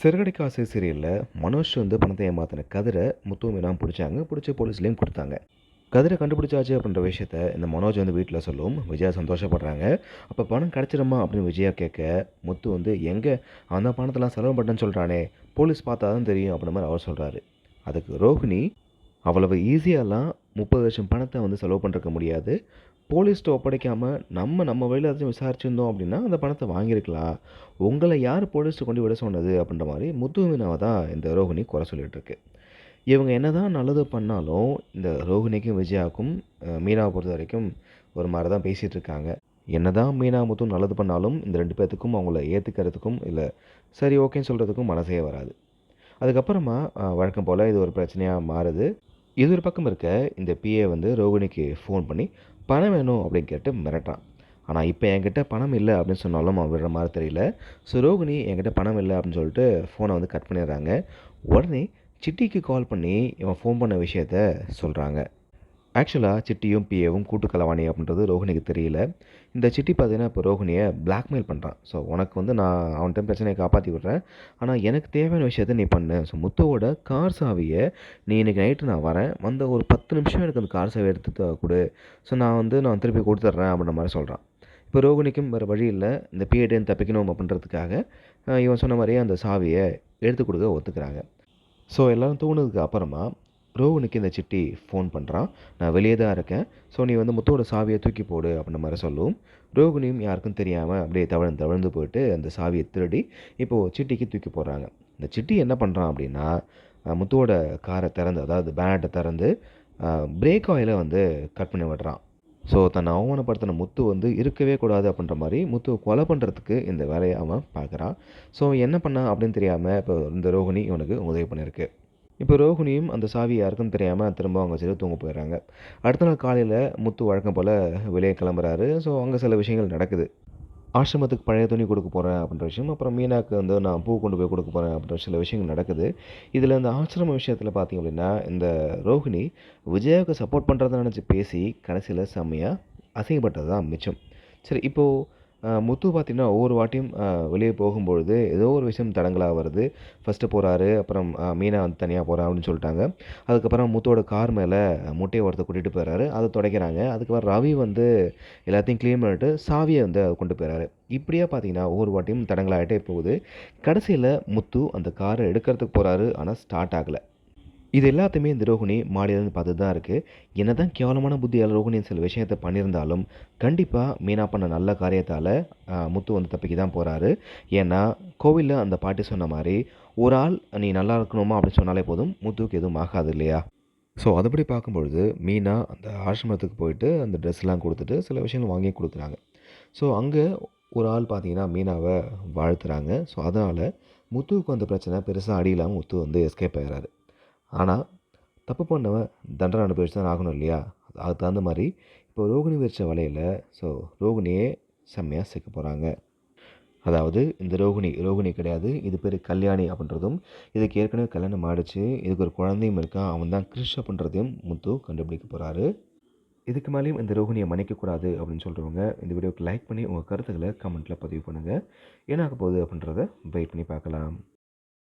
சிறுகடை காசு சீரியலில் மனோஜ் வந்து பணத்தை ஏமாத்தின கதிரை முத்து மீனாவும் பிடிச்சாங்க. பிடிச்சி போலீஸ்லேயும் கொடுத்தாங்க. கதிரை கண்டுபிடிச்சாச்சு அப்படின்ற விஷயத்த இந்த மனோஜ் வந்து வீட்டில் சொல்லும். விஜயா சந்தோஷப்படுறாங்க. அப்போ பணம் கிடச்சிருமா அப்படின்னு விஜயா கேட்க முத்து வந்து எங்கே? அந்த பணத்தெல்லாம் செலவு பண்ணேன்னு சொல்கிறானே போலீஸ் பார்த்தா தான் தெரியும் அப்படின்ற மாதிரி அவர் சொல்கிறாரு அதுக்கு ரோஹிணி அவ்வளவு ஈஸியாலாம் முப்பது லட்சம் பணத்தை வந்து செலவு பண்ணிருக்க முடியாது. போலீஸ்கிட்ட ஒப்படைக்காமல் நம்ம நம்ம வழியில் ஏதாச்சும் விசாரிச்சிருந்தோம் அப்படின்னா அந்த பணத்தை வாங்கியிருக்கலாம். உங்களை யார் போலீஸ்ட்டு கொண்டு விட சொன்னது அப்படின்ற மாதிரி முத்து மீனாவை தான் இந்த ரோஹிணி குறை சொல்லிகிட்ருக்கு இவங்க என்ன தான் நல்லது பண்ணாலும் இந்த ரோஹிணிக்கும் விஜயாவுக்கும் மீனாவை பொறுத்த வரைக்கும் ஒரு மாதிரி தான் பேசிகிட்டு இருக்காங்க. என்ன தான் மீனா முத்தும் நல்லது பண்ணாலும் இந்த ரெண்டு பேர்த்துக்கும் அவங்கள ஏற்றுக்கிறதுக்கும் இல்லை சரி ஓகேன்னு சொல்கிறதுக்கும் மனசே வராது. அதுக்கப்புறமா வழக்கம் போல் இது ஒரு பிரச்சனையாக மாறுது. இது ஒரு பக்கம் இருக்க இந்த பிஏ வந்து ரோகிணிக்கு ஃபோன் பண்ணி பணம் வேணும் அப்படின்னு கேட்டு மிரட்டான் ஆனால் இப்போ என்கிட்ட பணம் இல்லை அப்படின்னு சொன்னாலும் அவன் விடுற மாதிரி தெரியல. ஸோ ரோகிணி என்கிட்ட பணம் இல்லை அப்படின்னு சொல்லிட்டு ஃபோனை வந்து கட் பண்ணிடுறாங்க. உடனே சிட்டிக்கு கால் பண்ணி இவன் ஃபோன் பண்ண விஷயத்த சொல்கிறாங்க ஆக்சுவலாக சிட்டியும் பிஏவும் கூட்டு கலவாணி அப்படின்றது ரோஹினிக்கு தெரியல. இந்த சிட்டி பார்த்தீங்கன்னா இப்போ ரோஹினியை பிளாக்மெயில் பண்ணுறான் ஸோ உனக்கு வந்து நான் அவன்கிட்ட பிரச்சனையை காப்பாற்றி விட்றேன். ஆனால் எனக்கு தேவையான விஷயத்த நீ பண்ணு. ஸோ முத்துவோட கார் சாவியை நீ இன்னைக்கு நைட்டு நான் வரேன். வந்த ஒரு பத்து நிமிஷம் எனக்கு அந்த கார் சாவி எடுத்து கொடு. ஸோ நான் வந்து நான் திருப்பி கொடுத்துட்றேன் அப்படின்ற மாதிரி சொல்கிறான் இப்போ ரோகிணிக்கும் வேறு வழி இல்லை. இந்த பிஏடின்னு தப்பிக்கணும் அப்படின்றதுக்காக இவன் சொன்ன மாதிரியே அந்த சாவியை எடுத்து கொடுக்க ஒத்துக்கிறாங்க. ஸோ எல்லோரும் தூணுனதுக்கு அப்புறமா ரோஹனுக்கு இந்த சிட்டி ஃபோன் பண்ணுறான் நான் வெளியே தான் இருக்கேன். ஸோ நீ வந்து முத்தோட சாவியை தூக்கி போடு அப்படின்ற மாதிரி சொல்லும். ரோகிணியும் யாருக்கும் தெரியாமல் அப்படியே தவழ்ந்து தவழ்ந்து போயிட்டு அந்த சாவியை திருடி இப்போது சிட்டிக்கு தூக்கி போடுறாங்க. இந்த சிட்டி என்ன பண்ணுறான் அப்படின்னா முத்தோட முத்துவோட காரை திறந்து அதாவது பேனட்டை திறந்து பிரேக் ஆயிலை வந்து கட் பண்ணி விடுறான். ஸோ தன்னை அவமானப்படுத்தின முத்து வந்து இருக்கவே கூடாது அப்படின்ற மாதிரி முத்துவை கொலை பண்ணுறதுக்கு இந்த வேலையை அவன் பார்க்குறான். ஸோ என்ன பண்ணான் அப்படின்னு தெரியாமல் இப்போ இந்த ரோகிணி இவனுக்கு உதவி பண்ணியிருக்கு. இப்போ ரோஹிணியும் அந்த சாவி யாருக்கும் தெரியாமல் திரும்ப அவங்க சரி தூங்க போயிடுறாங்க. அடுத்த நாள் காலையில் முத்து வழக்கம் போல் வெளியே கிளம்புறாரு. ஸோ அங்கே சில விஷயங்கள் நடக்குது. ஆசிரமத்துக்கு பழைய துணி கொடுக்க போகிறேன் அப்படின்ற விஷயம் அப்புறம் மீனாக்கு வந்து நான் பூ கொண்டு போய் கொடுக்க போகிறேன் அப்படின்ற சில விஷயங்கள் நடக்குது. இதில் இந்த ஆசிரம விஷயத்தில் பார்த்தீங்க அப்படின்னா இந்த ரோஹிணி விஜயாவுக்கு சப்போர்ட் பண்ணுறதுன்னு நினச்சி பேசி கடைசியில் செம்மையாக அசிங்கப்பட்டது தான் மிச்சம். சரி இப்போது முத்து பார்த்தீங்கன்னா ஒவ்வொரு வாட்டியும் வெளியே போகும்பொழுது ஏதோ ஒரு விஷயம் தடங்கலாக வருது. ஃபஸ்ட்டு போகிறாரு அப்புறம் மீனா வந்து தனியாக போகிறா அப்படின்னு சொல்லிட்டாங்க. அதுக்கப்புறம் முத்தோட கார் மேலே முட்டையை ஒருத்தர் கூட்டிகிட்டு போயிறாரு அதை துடைக்கிறாங்க. அதுக்கப்புறம் ரவி வந்து எல்லாத்தையும் க்ளீன் பண்ணிட்டு சாவியை வந்து கொண்டு போயிறாரு. இப்படியே பார்த்தீங்கன்னா ஒவ்வொரு வாட்டியும் தடங்கலாகிட்டே போகுது. கடைசியில் முத்து அந்த காரை எடுக்கிறதுக்கு போகிறாரு ஆனால் ஸ்டார்ட் ஆகலை. இது எல்லாத்தையுமே இந்த ரோகிணி மாடியிலேருந்து பார்த்து தான் இருக்குது என்ன தான் கேவலமான புத்தியால் ரோகிணி சில விஷயத்தை பண்ணியிருந்தாலும் கண்டிப்பாக மீனா பண்ண நல்ல காரியத்தால் முத்து வந்து தப்பிக்க தான் போகிறாரு ஏன்னா கோவிலில் அந்த பாட்டி சொன்ன மாதிரி ஒரு ஆள் நீ நல்லா இருக்கணுமா? அப்படின்னு சொன்னாலே போதும் முத்துவுக்கு எதுவும் ஆகாது இல்லையா? ஸோ அதுபடி பார்க்கும்பொழுது மீனா அந்த ஆசிரமத்துக்கு போயிட்டு அந்த ட்ரெஸ்லாம் கொடுத்துட்டு சில விஷயங்கள் வாங்கி கொடுக்குறாங்க. ஸோ அங்கே ஒரு ஆள் பார்த்தீங்கன்னா மீனாவை வாழ்த்துறாங்க. ஸோ அதனால் முத்துவுக்கு அந்த பிரச்சனை பெருசாக அடியில்லாமல் முத்து வந்து எஸ்கேப் ஆகிறாரு ஆனால் தப்பு பண்ணவன் தண்டனை அனுபவிச்சு தான் ஆகணும் இல்லையா? அதுக்கு தகுந்த மாதிரி இப்போ ரோகிணி விரிச்ச வலையில் ஸோ ரோகிணியே செம்மையாக சேர்க்க போகிறாங்க அதாவது இந்த ரோகிணி ரோகிணி கிடையாது இது பேர் கல்யாணி அப்படின்றதும் இதுக்கு ஏற்கனவே கல்யாணம் ஆடிச்சு இதுக்கு ஒரு குழந்தையும் இருக்கான் அவன் தான் கிருஷ் அப்படின்றதையும் முத்து கண்டுபிடிக்க போகிறாரு இதுக்கு மேலேயும் இந்த ரோகிணியை மன்னிக்கக்கூடாது அப்படின்னு சொல்கிறவங்க இந்த வீடியோக்கு லைக் பண்ணி உங்கள் கருத்துக்களை கமெண்ட்டில் பதிவு பண்ணுங்கள் என்ன ஆக போகுது அப்படின்றத வெயிட் பண்ணி பார்க்கலாம்.